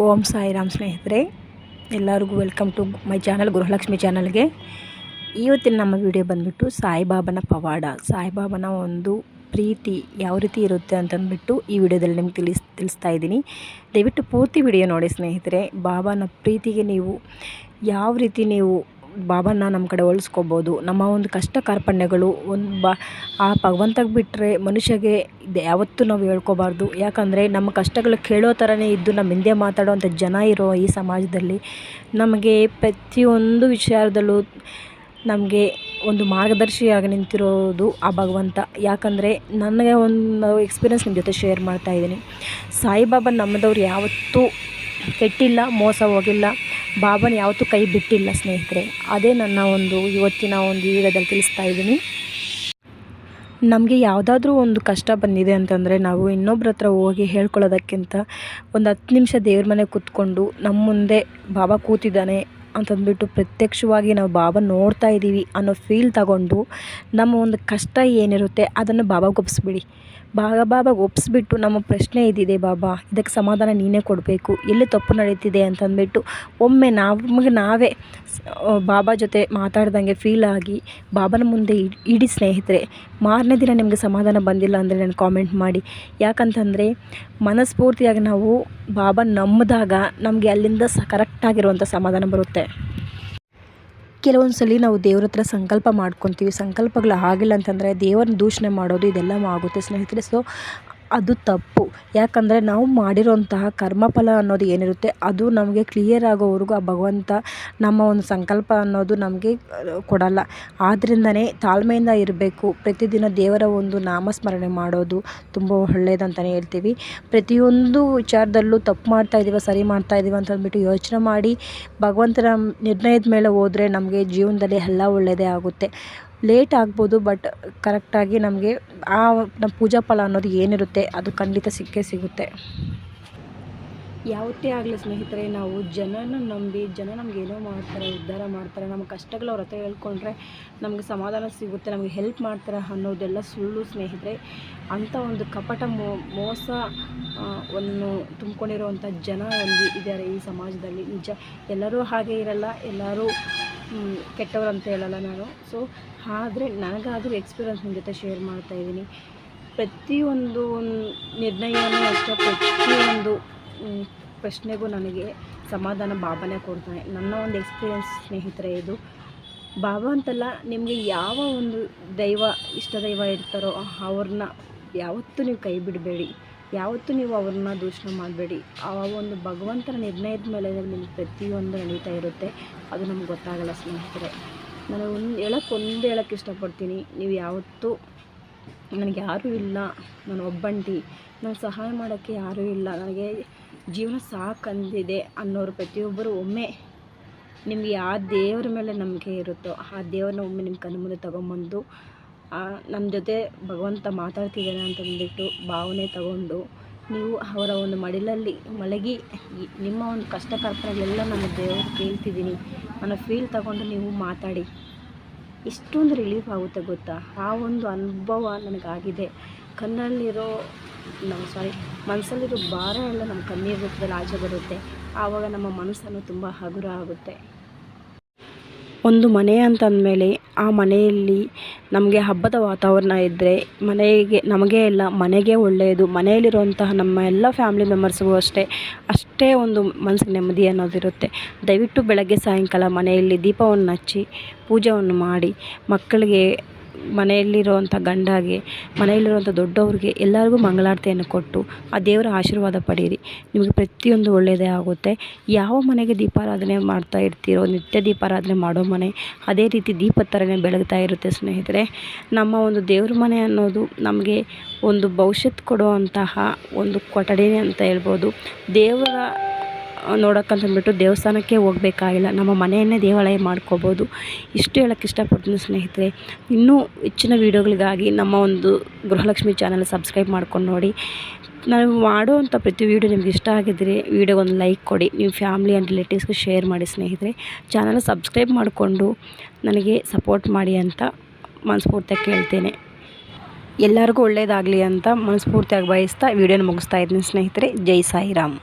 ಓಂ ಸಾಯಿರಾಮ್ ಸ್ನೇಹಿತರೆ, ಎಲ್ಲರಿಗೂ welcome to my channel Gruhalakshmi ಚಾನಲ್ಗೆ ಇವತ್ತಿನ ನಮ್ಮ ವಿಡಿಯೋ ಬಂದುಬಿಟ್ಟು ಸಾಯಿಬಾಬನ ಪವಾಡ. ಸಾಯಿಬಾಬನ ಒಂದು ಪ್ರೀತಿ ಯಾವ ರೀತಿ ಇರುತ್ತೆ ಅಂತಂದ್ಬಿಟ್ಟು ಈ ವಿಡಿಯೋದಲ್ಲಿ ನಿಮ್ಗೆ ತಿಳಿಸ್, ತಿಳಿಸ್ತಾ ಇದ್ದೀನಿ. ದಯವಿಟ್ಟು ಪೂರ್ತಿ ವಿಡಿಯೋ ನೋಡಿ ಸ್ನೇಹಿತರೆ, ಬಾಬಾನ ಪ್ರೀತಿಗೆ ನೀವು ಯಾವ ರೀತಿ ನೀವು ಬಾಬಾನ ನಮ್ಮ ಕಡೆ ಒಲಿಸ್ಕೋಬೋದು ನಮ್ಮ ಒಂದು ಕಷ್ಟ ಕಾರ್ಪಣ್ಯಗಳು ಒಂದು ಬ, ಆ ಭಗವಂತಗೆ ಬಿಟ್ಟರೆ ಮನುಷ್ಯಗೆ ಯಾವತ್ತೂ ನಾವು ಹೇಳ್ಕೋಬಾರ್ದು. ಯಾಕಂದರೆ ನಮ್ಮ ಕಷ್ಟಗಳು ಕೇಳೋ ಥರನೇ ಇದ್ದು ನಮ್ಮ ಹಿಂದೆ ಮಾತಾಡುವಂಥ ಜನ ಇರೋ ಈ ಸಮಾಜದಲ್ಲಿ ನಮಗೆ ಪ್ರತಿಯೊಂದು ವಿಚಾರದಲ್ಲೂ ನಮಗೆ ಒಂದು ಮಾರ್ಗದರ್ಶಿಯಾಗಿ ನಿಂತಿರೋದು ಆ ಭಗವಂತ. ಯಾಕಂದರೆ ನನಗೆ ಒಂದು ಎಕ್ಸ್ಪೀರಿಯನ್ಸ್ ನಿಮ್ಮ ಜೊತೆ ಶೇರ್ ಮಾಡ್ತಾ ಇದ್ದೀನಿ. ಸಾಯಿಬಾಬಾ ನಮ್ಮದವ್ರು ಯಾವತ್ತೂ ಕೆಟ್ಟಿಲ್ಲ, ಮೋಸ ಹೋಗಿಲ್ಲ. ಬಾಬನ ಯಾವತ್ತೂ ಕೈ ಬಿಟ್ಟಿಲ್ಲ ಸ್ನೇಹಿತರೆ. ಅದೇ ನನ್ನ ಒಂದು ಇವತ್ತಿನ ಒಂದು ವಿಡಿಯೋದಲ್ಲಿ ತಿಳಿಸ್ತಾ ಇದ್ದೀನಿ. ನಮಗೆ ಯಾವುದಾದ್ರೂ ಒಂದು ಕಷ್ಟ ಬಂದಿದೆ ಅಂತಂದರೆ ನಾವು ಇನ್ನೊಬ್ರ ಹತ್ರ ಹೋಗಿ ಹೇಳ್ಕೊಳ್ಳೋದಕ್ಕಿಂತ ಒಂದು ಹತ್ತು ನಿಮಿಷ ದೇವ್ರ ಮನೆ ಕೂತ್ಕೊಂಡು ನಮ್ಮ ಮುಂದೆ ಬಾಬಾ ಕೂತಿದ್ದಾನೆ ಅಂತಂದ್ಬಿಟ್ಟು ಪ್ರತ್ಯಕ್ಷವಾಗಿ ನಾವು ಬಾಬಾ ನೋಡ್ತಾ ಇದ್ದೀವಿ ಅನ್ನೋ ಫೀಲ್ ತಗೊಂಡು ನಮ್ಮ ಒಂದು ಕಷ್ಟ ಏನಿರುತ್ತೆ ಅದನ್ನು ಬಾಬಾ ಒಪ್ಪಿಸ್ಬಿಡಿ ಬಾಬಾ ಬಾಬಾಗೆ ಒಪ್ಪಿಸ್ಬಿಟ್ಟು ನಮ್ಮ ಪ್ರಶ್ನೆ ಇದಿದೆ, ಬಾಬಾ, ಇದಕ್ಕೆ ಸಮಾಧಾನ ನೀನೇ ಕೊಡಬೇಕು. ಎಲ್ಲಿ ತಪ್ಪು ನಡೀತಿದೆ? ಅಂತಂದ್ಬಿಟ್ಟು ಒಮ್ಮೆ ನಮಗೆ ನಾವೇ ಬಾಬಾ ಜೊತೆ ಮಾತಾಡ್ದಂಗೆ ಫೀಲ್ ಆಗಿ ಬಾಬನ ಮುಂದೆ ಇಡಿ ಸ್ನೇಹಿತರೆ, ಮಾರನೇ ದಿನ ನಿಮಗೆ ಸಮಾಧಾನ ಬಂದಿಲ್ಲ ಅಂದರೆ ನಾನು ಕಾಮೆಂಟ್ ಮಾಡಿ. ಯಾಕಂತಂದರೆ ಮನಸ್ಫೂರ್ತಿಯಾಗಿ ನಾವು ಬಾಬಾ ನಂಬಿದಾಗ ನಮಗೆ ಅಲ್ಲಿಂದ ಸ ಕರೆಕ್ಟಾಗಿರುವಂಥ ಸಮಾಧಾನ ಬರುತ್ತೆ. ಕೆಲವೊಂದು ಸಲ ನಾವು ದೇವ್ರ ಹತ್ರ ಸಂಕಲ್ಪ ಮಾಡ್ಕೊತೀವಿ. ಸಂಕಲ್ಪಗಳು ಆಗಿಲ್ಲ ಅಂತಂದರೆ ದೇವರನ್ನ ದೂಷಣೆ ಮಾಡೋದು ಇದೆಲ್ಲ ಆಗುತ್ತೆ ಸ್ನೇಹಿತರೆ. ಸೊ ಅದು ತಪ್ಪು. ಯಾಕಂದರೆ ನಾವು ಮಾಡಿರೋಂತಹ ಕರ್ಮಫಲ ಅನ್ನೋದು ಏನಿರುತ್ತೆ, ಅದು ನಮಗೆ ಕ್ಲಿಯರ್ ಆಗೋವರೆಗೂ ಆ ಭಗವಂತ ನಮ್ಮ ಒಂದು ಸಂಕಲ್ಪ ಅನ್ನೋದು ನಮಗೆ ಕೊಡಲ್ಲ. ಆದ್ದರಿಂದನೇ ತಾಳ್ಮೆಯಿಂದ ಇರಬೇಕು. ಪ್ರತಿದಿನ ದೇವರ ಒಂದು ನಾಮಸ್ಮರಣೆ ಮಾಡೋದು ತುಂಬ ಒಳ್ಳೆಯದಂತಲೇ ಹೇಳ್ತೀವಿ. ಪ್ರತಿಯೊಂದು ವಿಚಾರದಲ್ಲೂ ತಪ್ಪು ಮಾಡ್ತಾ ಇದ್ದೀವ ಸರಿ ಮಾಡ್ತಾ ಇದ್ದೀವಿ ಅಂತ ಅಂದ್ಬಿಟ್ಟು ಯೋಚನೆ ಮಾಡಿ, ಭಗವಂತನ ನಿರ್ಣಯದ ಮೇಲೆ ಹೋದರೆ ನಮಗೆ ಜೀವನದಲ್ಲಿ ಎಲ್ಲ ಒಳ್ಳೆಯದೇ ಆಗುತ್ತೆ. ಲೇಟ್ ಆಗ್ಬೋದು, ಬಟ್ ಕರೆಕ್ಟಾಗಿ ನಮಗೆ ಆ ನಮ್ಮ ಪೂಜಾ ಫಲ ಅನ್ನೋದು ಏನಿರುತ್ತೆ ಅದು ಖಂಡಿತ ಸಿಕ್ಕೇ ಸಿಗುತ್ತೆ. ಯಾವತ್ತೇ ಆಗಲಿ ಸ್ನೇಹಿತರೆ, ನಾವು ಜನನ ನಂಬಿ, ಜನ ನಮ್ಗೆ ಏನೋ ಮಾಡ್ತಾರೆ, ಉದ್ಧಾರ ಮಾಡ್ತಾರೆ, ನಮ್ಮ ಕಷ್ಟಗಳು ಅವ್ರ ಹತ್ರ ಹೇಳ್ಕೊಂಡ್ರೆ ನಮಗೆ ಸಮಾಧಾನ ಸಿಗುತ್ತೆ, ನಮಗೆ ಹೆಲ್ಪ್ ಮಾಡ್ತಾರೆ ಅನ್ನೋದೆಲ್ಲ ಸುಳ್ಳು ಸ್ನೇಹಿತರೆ. ಅಂಥ ಒಂದು ಕಪಟ ಮೋಸ ವನ್ನು ತುಂಬ್ಕೊಂಡಿರುವಂಥ ಜನ ಒಂದು ಇದ್ದಾರೆ ಈ ಸಮಾಜದಲ್ಲಿ. ನಿಜ, ಎಲ್ಲರೂ ಹಾಗೆ ಇರಲ್ಲ, ಎಲ್ಲರೂ ಕೆಟ್ಟವರು ಅಂತ ಹೇಳಲ್ಲ ನಾನು. ಸೊ ಆದರೆ ನನಗಾದರೂ ಎಕ್ಸ್ಪೀರಿಯನ್ಸ್ ನಿಮ್ಮ ಜೊತೆ ಶೇರ್ ಮಾಡ್ತಾಯಿದ್ದೀನಿ ಪ್ರತಿಯೊಂದು ನಿರ್ಣಯವನ್ನು ಅಷ್ಟೇ, ಪ್ರತಿಯೊಂದು ಪ್ರಶ್ನೆಗೂ ನನಗೆ ಸಮಾಧಾನ ಬಾಬಾನೇ ಕೊಡ್ತಾನೆ. ನನ್ನ ಒಂದು ಎಕ್ಸ್ಪೀರಿಯನ್ಸ್ ಸ್ನೇಹಿತರೆ ಇದು. ಬಾಬಾ ಅಂತಲ್ಲ, ನಿಮಗೆ ಯಾವ ಒಂದು ದೈವ, ಇಷ್ಟ ದೈವ ಇರ್ತಾರೋ ಅವ್ರನ್ನ ಯಾವತ್ತೂ ನೀವು ಕೈ ಬಿಡಬೇಡಿ. ಯಾವತ್ತೂ ನೀವು ಅವ್ರನ್ನ ದೂಷಣೆ ಮಾಡಬೇಡಿ. ಆ ಒಂದು ಭಗವಂತನ ನಿರ್ಣಯದ ಮೇಲೆ ನಿಮಗೆ ಪ್ರತಿಯೊಂದು ನಡೀತಾ ಇರುತ್ತೆ. ಅದು ನಮ್ಗೆ ಗೊತ್ತಾಗಲ್ಲ ಸ್ನೇಹಿತರೆ. ನಾನು ಒಂದು ಹೇಳೋಕ್ಕೆ ಒಂದು ಹೇಳೋಕ್ಕೆ ಇಷ್ಟಪಡ್ತೀನಿ. ನೀವು ಯಾವತ್ತೂ ನನಗೆ ಯಾರೂ ಇಲ್ಲ. ನಾನು ಒಬ್ಬಂಟಿ. ನಾನು ಸಹಾಯ ಮಾಡೋಕ್ಕೆ ಯಾರೂ ಇಲ್ಲ. ನನಗೆ ಜೀವನ ಸಾಕಂದಿದೆ ಅನ್ನೋರು ಪ್ರತಿಯೊಬ್ಬರು ಒಮ್ಮೆ ನಿಮಗೆ ಆ ದೇವರ ಮೇಲೆ ನಂಬಿಕೆ ಇರುತ್ತೋ, ಆ ದೇವ್ರನ್ನ ಒಮ್ಮೆ ನಿಮ್ಮ ಕಣ್ಣು ಮುಂದೆ ತೊಗೊಂಬಂದು ನಮ್ಮ ಜೊತೆ ಭಗವಂತ ಮಾತಾಡ್ತಿದ್ದಾನೆ ಅಂತಂದ್ಬಿಟ್ಟು ಭಾವನೆ ತಗೊಂಡು ನೀವು ಅವರ ಒಂದು ಮಡಿಲಲ್ಲಿ ಮಲಗಿ ನಿಮ್ಮ ಒಂದು ಕಷ್ಟ ಎಲ್ಲ ನಾನು ದೇವರು ಕೇಳ್ತಿದ್ದೀನಿ. ಅನ್ನೋ ಫೀಲ್ ತಗೊಂಡು ನೀವು ಮಾತಾಡಿ. ಇಷ್ಟೊಂದು ರಿಲೀಫ್ ಆಗುತ್ತೆ ಗೊತ್ತಾ? ಆ ಒಂದು ಅನುಭವ ನನಗಾಗಿದೆ. ಕಣ್ಣಲ್ಲಿರೋ ನಮ್ಮ ಸಾರಿ ಮನಸ್ಸಲ್ಲಿರೋ ಭಾರ ಎಲ್ಲ ನಮ್ಮ ಕಣ್ಣೀರು ರೂಪದಲ್ಲಿ ಆಚೆ ಬರುತ್ತೆ. ಆವಾಗ ನಮ್ಮ ಮನಸ್ಸನ್ನು ತುಂಬ ಹಗುರ ಆಗುತ್ತೆ. ಒಂದು ಮನೆ ಅಂತ ಅಂತಂದಮೇಲೆ ಆ ಮನೆಯಲ್ಲಿ ನಮಗೆ ಹಬ್ಬದ ವಾತಾವರಣ ಇದ್ದರೆ ಮನೆಗೆ, ನಮಗೆ ಎಲ್ಲ ಮನೆಗೆ ಒಳ್ಳೆಯದು. ಮನೆಯಲ್ಲಿರುವಂತಹ ನಮ್ಮ ಎಲ್ಲ ಫ್ಯಾಮಿಲಿ ಮೆಂಬರ್ಸ್ಗೂ ಅಷ್ಟೇ ಅಷ್ಟೇ ಒಂದು ಮನಸ್ಸಿಗೆ ನೆಮ್ಮದಿ ಅನ್ನೋದಿರುತ್ತೆ ದಯವಿಟ್ಟು ಬೆಳಗ್ಗೆ ಸಾಯಂಕಾಲ ಮನೆಯಲ್ಲಿ ದೀಪವನ್ನು ಹಚ್ಚಿ ಪೂಜೆಯನ್ನು ಮಾಡಿ ಮಕ್ಕಳಿಗೆ ಮನೆಯಲ್ಲಿರುವಂಥ ಗಂಡಗೆ, ಮನೆಯಲ್ಲಿರುವಂಥ ದೊಡ್ಡವ್ರಿಗೆ ಎಲ್ಲರಿಗೂ ಮಂಗಳಾರತಿಯನ್ನು ಕೊಟ್ಟು ಆ ದೇವರ ಆಶೀರ್ವಾದ ಪಡೀರಿ ನಿಮಗೆ ಪ್ರತಿಯೊಂದು ಒಳ್ಳೆಯದೇ ಆಗುತ್ತೆ. ಯಾವ ಮನೆಗೆ ದೀಪಾರಾಧನೆ ಮಾಡ್ತಾ ಇರ್ತೀರೋ, ನಿತ್ಯ ದೀಪಾರಾಧನೆ ಮಾಡೋ ಮನೆ, ಅದೇ ರೀತಿ ದೀಪದ ಥರನೇ ಬೆಳಗ್ತಾ ಇರುತ್ತೆ ಸ್ನೇಹಿತರೆ. ನಮ್ಮ ಒಂದು ದೇವ್ರ ಮನೆ ಅನ್ನೋದು ನಮಗೆ ಒಂದು ಭವಿಷ್ಯತ್ ಕೊಡುವಂತಹ ಒಂದು ಕೊಠಡಿನೇ ಅಂತ ಹೇಳ್ಬೋದು. ದೇವರ ನೋಡೋಕ್ಕಂತಂದ್ಬಿಟ್ಟು ದೇವಸ್ಥಾನಕ್ಕೆ ಹೋಗಬೇಕಾಗಿಲ್ಲ. ನಮ್ಮ ಮನೆಯನ್ನೇ ದೇವಾಲಯ ಮಾಡ್ಕೋಬೋದು. ಇಷ್ಟು ಹೇಳೋಕ್ಕೆ ಇಷ್ಟಪಡ್ತೀನಿ ಸ್ನೇಹಿತರೆ. ಇನ್ನೂ ಹೆಚ್ಚಿನ ವೀಡಿಯೋಗಳಿಗಾಗಿ ನಮ್ಮ ಒಂದು ಗೃಹಲಕ್ಷ್ಮಿ ಚಾನಲ್ ಸಬ್ಸ್ಕ್ರೈಬ್ ಮಾಡ್ಕೊಂಡು ನೋಡಿ. ನಾವು ಮಾಡುವಂಥ ಪ್ರತಿ ವೀಡಿಯೋ ನಿಮ್ಗೆ ಇಷ್ಟ ಆಗಿದ್ದರೆ ಒಂದು ಲೈಕ್ ಕೊಡಿ. ನೀವು ಫ್ಯಾಮ್ಲಿ ಆ್ಯಂಡ್ ರಿಲೇಟಿವ್ಸ್ಗೂ ಶೇರ್ ಮಾಡಿ ಸ್ನೇಹಿತರೆ. ಚಾನಲ್ ಸಬ್ಸ್ಕ್ರೈಬ್ ಮಾಡಿಕೊಂಡು ನನಗೆ ಸಪೋರ್ಟ್ ಮಾಡಿ ಅಂತ ಮನಸ್ಫೂರ್ತಿಯಾಗಿ ಕೇಳ್ತೇನೆ. ಎಲ್ಲರಿಗೂ ಒಳ್ಳೆಯದಾಗಲಿ ಅಂತ ಮನಸ್ಫೂರ್ತಿಯಾಗಿ ಬಯಸ್ತಾ ವೀಡಿಯೋನ ಮುಗಿಸ್ತಾ ಇದ್ದೀನಿ ಸ್ನೇಹಿತರೆ. ಜೈ ಸಾಯಿರಾಮ್.